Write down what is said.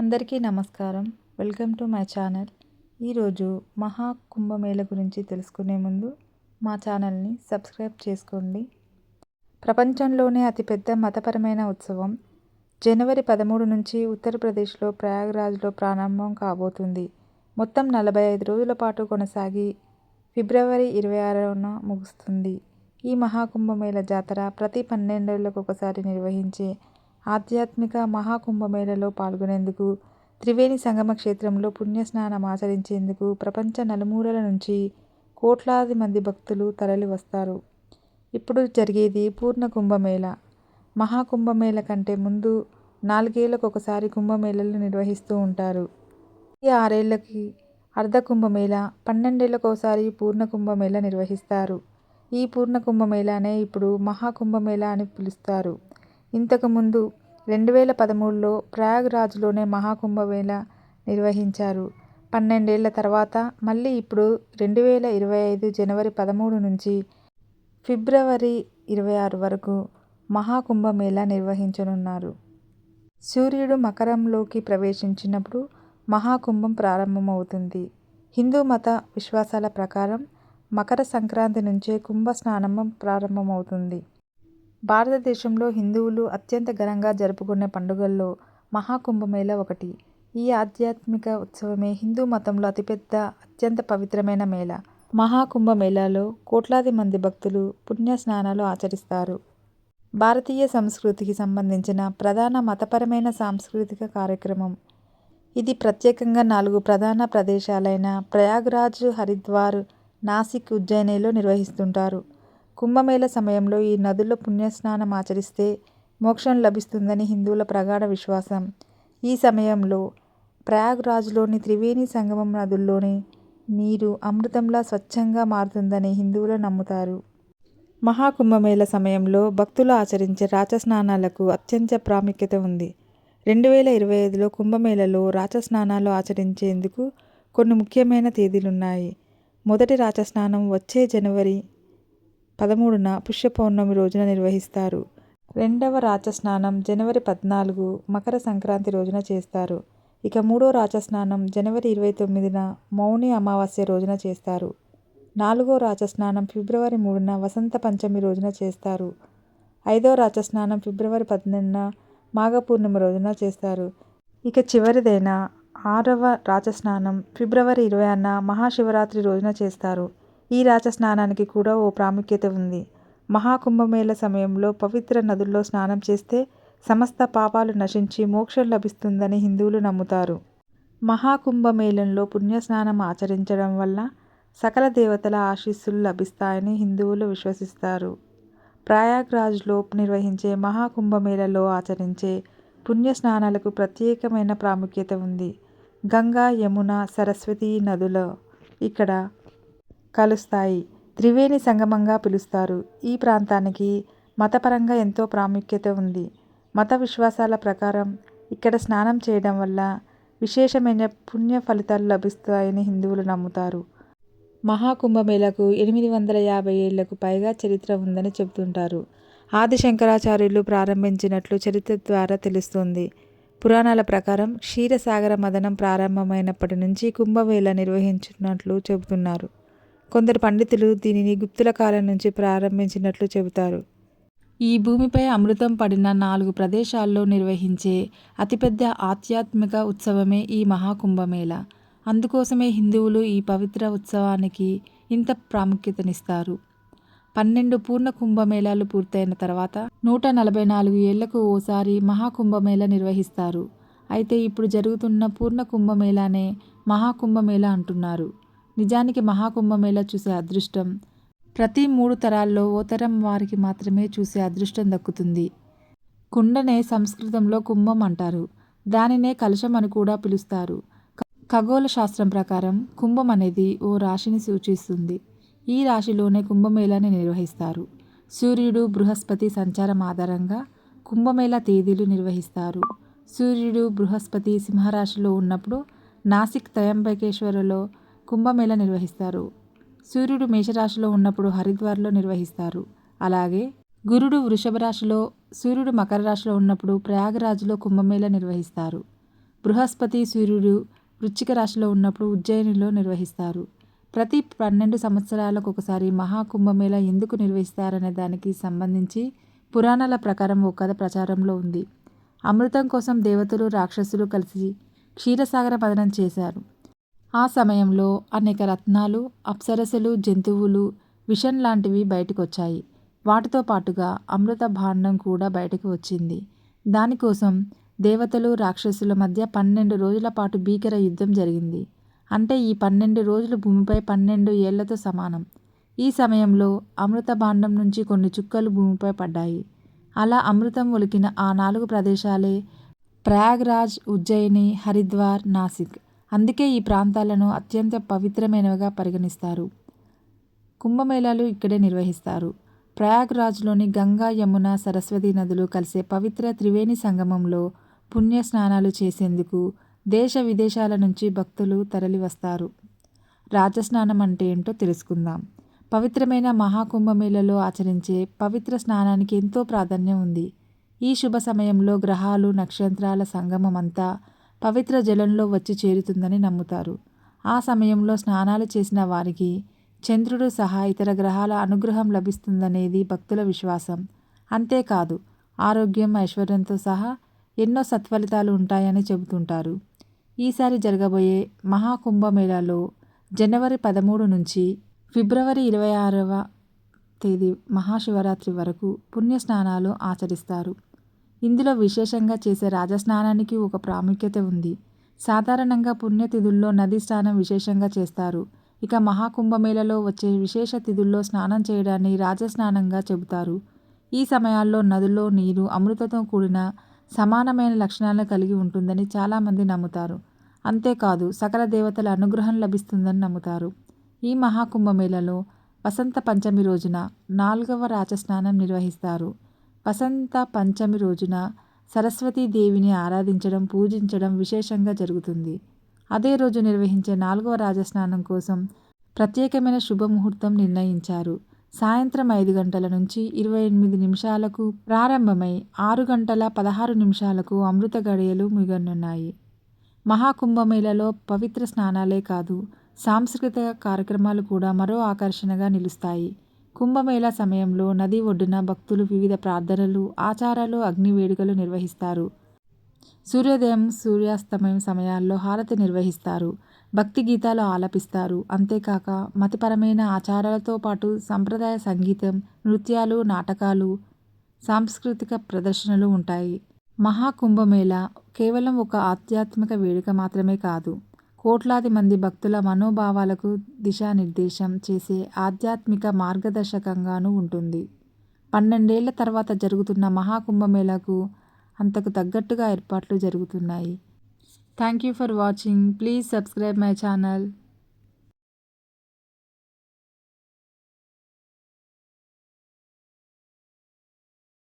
అందరికీ నమస్కారం. Welcome to my channel. ఈరోజు మహా కుంభమేళ గురించి తెలుసుకునే ముందు మా ఛానల్ని సబ్స్క్రైబ్ చేసుకోండి. ప్రపంచంలోనే అతిపెద్ద మతపరమైన ఉత్సవం. జనవరి పదమూడు నుంచి ఉత్తరప్రదేశ్లో ప్రయాగ్రాజ్లో ప్రారంభం కాబోతుంది. మొత్తం నలభై ఐదు రోజుల పాటు కొనసాగి ఫిబ్రవరి ఇరవై ఆరున ముగుస్తుంది. ఈ మహాకుంభమేళ జాతర ప్రతి పన్నెండేళ్ళకు ఒకసారి నిర్వహించే ఆధ్యాత్మిక మహాకుంభమేళలో పాల్గొనేందుకు త్రివేణి సంగమ క్షేత్రంలో పుణ్యస్నానం ఆచరించేందుకు ప్రపంచ నలుమూలల నుంచి కోట్లాది మంది భక్తులు తరలివస్తారు ఇప్పుడు జరిగేది పూర్ణ కుంభమేళ. మహాకుంభమేళ కంటే ముందు నాలుగేళ్ళకు ఒకసారి కుంభమేళలు నిర్వహిస్తూ ఉంటారు. ఈ ఆరేళ్ళకి అర్ధ కుంభమేళ పన్నెండేళ్ళకు ఒకసారి పూర్ణ కుంభమేళ నిర్వహిస్తారు. ఈ పూర్ణ కుంభమేళానే ఇప్పుడు మహాకుంభమేళ అని పిలుస్తారు. ఇంతకుముందు రెండు వేల పదమూడులో ప్రయాగ్రాజ్లోనే మహాకుంభమేళ నిర్వహించారు. పన్నెండేళ్ళ తర్వాత మళ్ళీ ఇప్పుడు రెండు వేల ఇరవై ఐదు జనవరి పదమూడు నుంచి ఫిబ్రవరి ఇరవై ఆరు వరకు మహాకుంభమేళ నిర్వహించనున్నారు. సూర్యుడు మకరంలోకి ప్రవేశించినప్పుడు మహాకుంభం ప్రారంభమవుతుంది. హిందూ మత విశ్వాసాల ప్రకారం మకర సంక్రాంతి నుంచే కుంభ స్నానం ప్రారంభమవుతుంది. భారతదేశంలో హిందువులు అత్యంత ఘనంగా జరుపుకునే పండుగల్లో మహాకుంభమేళ ఒకటి. ఈ ఆధ్యాత్మిక ఉత్సవమే హిందూ మతంలో అతిపెద్ద అత్యంత పవిత్రమైన మేళ. మహాకుంభమేళాలో కోట్లాది మంది భక్తులు పుణ్య స్నానాలు ఆచరిస్తారు. భారతీయ సంస్కృతికి సంబంధించిన ప్రధాన మతపరమైన సాంస్కృతిక కార్యక్రమం. ఇది ప్రత్యేకంగా నాలుగు ప్రధాన ప్రదేశాలైన ప్రయాగ్రాజ్ హరిద్వార్ నాసిక్ ఉజ్జయినిలో నిర్వహిస్తుంటారు. కుంభమేళ సమయంలో ఈ నదుల్లో పుణ్యస్నానం ఆచరిస్తే మోక్షం లభిస్తుందని హిందువుల ప్రగాఢ విశ్వాసం. ఈ సమయంలో ప్రయాగ్రాజ్లోని త్రివేణి సంగమం నదుల్లోని నీరు అమృతంలా స్వచ్ఛంగా మారుతుందని హిందువులు నమ్ముతారు. మహాకుంభమేళ సమయంలో భక్తులు ఆచరించే రాచస్నానాలకు అత్యంత ప్రాముఖ్యత ఉంది. రెండు వేల ఇరవై ఐదులో కుంభమేళలో రాచస్నానాలు ఆచరించేందుకు కొన్ని ముఖ్యమైన తేదీలున్నాయి. మొదటి రాచస్నానం వచ్చే జనవరి పదమూడున పుష్య పౌర్ణమి రోజున నిర్వహిస్తారు. రెండవ రాచస్నానం జనవరి పద్నాలుగు మకర సంక్రాంతి రోజున చేస్తారు. ఇక మూడో రాచస్నానం జనవరి ఇరవై తొమ్మిదిన మౌని అమావాస్య రోజున చేస్తారు. నాలుగో రాచస్నానం ఫిబ్రవరి మూడున వసంత పంచమి రోజున చేస్తారు. ఐదో రాచస్నానం ఫిబ్రవరి పద్దెనిమిదిన మాఘపూర్ణిమ రోజున చేస్తారు. ఇక చివరిదైన ఆరవ రాచస్నానం ఫిబ్రవరి ఇరవై అన్న మహాశివరాత్రి రోజున చేస్తారు. ఈ రాజస్నానానికి కూడా ఓ ప్రాముఖ్యత ఉంది. మహాకుంభమేళ సమయంలో పవిత్ర నదుల్లో స్నానం చేస్తే సమస్త పాపాలు నశించి మోక్షం లభిస్తుందని హిందువులు నమ్ముతారు. మహాకుంభమేళంలో పుణ్యస్నానం ఆచరించడం వల్ల సకల దేవతల ఆశీస్సులు లభిస్తాయని హిందువులు విశ్వసిస్తారు. ప్రయాగ్రాజ్లో నిర్వహించే మహాకుంభమేళలో ఆచరించే పుణ్యస్నానాలకు ప్రత్యేకమైన ప్రాముఖ్యత ఉంది. గంగా యమున సరస్వతి నదులు. ఇక్కడ కలుస్తాయి త్రివేణి సంగమంగా పిలుస్తారు. ఈ ప్రాంతానికి మతపరంగా ఎంతో ప్రాముఖ్యత ఉంది. మత విశ్వాసాల ప్రకారం ఇక్కడ స్నానం చేయడం వల్ల విశేషమైన పుణ్య ఫలితాలు లభిస్తాయని హిందువులు నమ్ముతారు. మహాకుంభమేళకు ఎనిమిది వందల యాభై ఏళ్ళకు పైగా చరిత్ర ఉందని చెబుతుంటారు. ఆది శంకరాచార్యులు ప్రారంభించినట్లు చరిత్ర ద్వారా తెలుస్తుంది. పురాణాల ప్రకారం క్షీరసాగర మదనం ప్రారంభమైనప్పటి నుంచి కుంభమేళ నిర్వహించినట్లు చెబుతున్నారు. కొందరు పండితులు దీనిని గుప్తుల కాలం నుంచి ప్రారంభించినట్లు చెబుతారు. ఈ భూమిపై అమృతం పడిన నాలుగు ప్రదేశాల్లో నిర్వహించే అతిపెద్ద ఆధ్యాత్మిక ఉత్సవమే ఈ మహాకుంభమేళ. అందుకోసమే హిందువులు ఈ పవిత్ర ఉత్సవానికి ఇంత ప్రాముఖ్యతనిస్తారు. పన్నెండు పూర్ణ కుంభమేళాలు పూర్తయిన తర్వాత నూట నలభై నాలుగు ఏళ్ళకు ఓసారి మహాకుంభమేళ నిర్వహిస్తారు. అయితే ఇప్పుడు జరుగుతున్న పూర్ణ కుంభమేళానే మహాకుంభమేళ అంటున్నారు. నిజానికి మహాకుంభమేళ చూసే అదృష్టం? ప్రతి మూడు తరాల్లో ఓ తరం వారికి మాత్రమే చూసే అదృష్టం దక్కుతుంది. కుండనే సంస్కృతంలో కుంభం అంటారు. దానినే కలశం అని కూడా పిలుస్తారు. ఖగోళ శాస్త్రం ప్రకారం కుంభం అనేది ఓ రాశిని సూచిస్తుంది. ఈ రాశిలోనే కుంభమేళాని నిర్వహిస్తారు. సూర్యుడు బృహస్పతి సంచారం ఆధారంగా కుంభమేళ తేదీలు నిర్వహిస్తారు. సూర్యుడు బృహస్పతి సింహరాశిలో ఉన్నప్పుడు నాసిక్ త్రయంబకేశ్వరలో కుంభమేళ నిర్వహిస్తారు. సూర్యుడు మేషరాశిలో ఉన్నప్పుడు హరిద్వార్లో నిర్వహిస్తారు. అలాగే గురుడు వృషభ రాశిలో సూర్యుడు మకర రాశిలో ఉన్నప్పుడు ప్రయాగరాజులో కుంభమేళ నిర్వహిస్తారు. బృహస్పతి సూర్యుడు వృచ్చిక రాశిలో ఉన్నప్పుడు ఉజ్జయినిలో నిర్వహిస్తారు. ప్రతి పన్నెండు సంవత్సరాలకు ఒకసారి మహాకుంభమేళ ఎందుకు నిర్వహిస్తారనే దానికి సంబంధించి పురాణాల ప్రకారం ఒక కథ ప్రచారంలో ఉంది. అమృతం కోసం దేవతలు రాక్షసులు కలిసి క్షీరసాగర పదనం చేశారు. ఆ సమయంలో అనేక రత్నాలు అప్సరసలు జంతువులు విషం లాంటివి బయటకు వచ్చాయి వాటితో పాటుగా అమృత భాండం కూడా బయటకు వచ్చింది. దానికోసం దేవతలు రాక్షసుల మధ్య పన్నెండు రోజుల పాటు భీకర యుద్ధం జరిగింది. అంటే ఈ పన్నెండు రోజులు భూమిపై పన్నెండు ఏళ్ళతో సమానం. ఈ సమయంలో అమృత భాండం నుంచి కొన్ని చుక్కలు భూమిపై పడ్డాయి. అలా అమృతం ఒలికిన ఆ నాలుగు ప్రదేశాలే ప్రయాగ్రాజ్ ఉజ్జయిని హరిద్వార్ నాసిక్. అందుకే ఈ ప్రాంతాలను అత్యంత పవిత్రమైనవిగా పరిగణిస్తారు. కుంభమేళాలు ఇక్కడే నిర్వహిస్తారు. ప్రయాగ్రాజ్లోని గంగా యమున సరస్వతి నదులు కలిసే పవిత్ర త్రివేణి సంగమంలో పుణ్య స్నానాలు చేసేందుకు దేశ విదేశాల నుంచి భక్తులు తరలివస్తారు రాజస్నానం అంటే ఏంటో తెలుసుకుందాం. పవిత్రమైన మహాకుంభమేళలో ఆచరించే పవిత్ర స్నానానికి ఎంతో ప్రాధాన్యం ఉంది. ఈ శుభ సమయంలో గ్రహాలు నక్షత్రాల సంగమం అంతా పవిత్ర జలంలో వచ్చి చేరుతుందని నమ్ముతారు. ఆ సమయంలో స్నానాలు చేసిన వారికి చంద్రుడు సహా ఇతర గ్రహాల అనుగ్రహం లభిస్తుందనేది భక్తుల విశ్వాసం. అంతేకాదు ఆరోగ్యం ఐశ్వర్యంతో సహా ఎన్నో సత్ఫలితాలు ఉంటాయని చెబుతుంటారు. ఈసారి జరగబోయే మహాకుంభమేళాలో జనవరి పదమూడు నుంచి ఫిబ్రవరి ఇరవై ఆరవ తేదీ మహాశివరాత్రి వరకు పుణ్యస్నానాలు ఆచరిస్తారు. ఇందులో విశేషంగా చేసే రాజస్నానానికి ఒక ప్రాముఖ్యత ఉంది. సాధారణంగా పుణ్యతిథుల్లో నది స్నానం విశేషంగా చేస్తారు. ఇక మహాకుంభమేళలో వచ్చే విశేష తిథుల్లో స్నానం చేయడాన్ని రాజస్నానంగా చెబుతారు. ఈ సమయాల్లో నదుల్లో నీరు అమృతతో కూడిన సమానమైన లక్షణాలను కలిగి ఉంటుందని చాలామంది నమ్ముతారు. అంతేకాదు సకల దేవతల అనుగ్రహం లభిస్తుందని నమ్ముతారు. ఈ మహాకుంభమేళలో వసంత పంచమి రోజున నాలుగవ రాజస్నానం నిర్వహిస్తారు. వసంత పంచమి రోజున సరస్వతీదేవిని ఆరాధించడం పూజించడం విశేషంగా జరుగుతుంది. అదే రోజు నిర్వహించే నాలుగవ రాజస్నానం కోసం ప్రత్యేకమైన శుభముహూర్తం నిర్ణయించారు. సాయంత్రం ఐదు గంటల నుంచి ఇరవై ఎనిమిది నిమిషాలకు ప్రారంభమై ఆరు గంటల పదహారు నిమిషాలకు అమృత గడియలు మిగనున్నాయి మహాకుంభమేళలో పవిత్ర స్నానాలే కాదు సాంస్కృతిక కార్యక్రమాలు కూడా మరో ఆకర్షణగా నిలుస్తాయి. కుంభమేళా సమయంలో నది ఒడ్డున భక్తులు వివిధ ప్రార్థనలు ఆచారాలు అగ్ని వేడుకలు నిర్వహిస్తారు. సూర్యోదయం సూర్యాస్తమయం సమయాల్లో హారతి నిర్వహిస్తారు. భక్తి గీతాలు ఆలపిస్తారు. అంతేకాక మతపరమైన ఆచారాలతో పాటు సంప్రదాయ సంగీతం నృత్యాలు నాటకాలు సాంస్కృతిక ప్రదర్శనలు ఉంటాయి. మహాకుంభమేళ కేవలం ఒక ఆధ్యాత్మిక వేడుక మాత్రమే కాదు. కోట్లాది మంది భక్తుల మనోభావాలకు దిశానిర్దేశం చేసే ఆధ్యాత్మిక మార్గదర్శకంగానూ ఉంటుంది. పన్నెండేళ్ళ తర్వాత జరుగుతున్న మహాకుంభమేళకు అంతకు తగ్గట్టుగా ఏర్పాట్లు జరుగుతున్నాయి. Thank you for watching. Please subscribe my channel.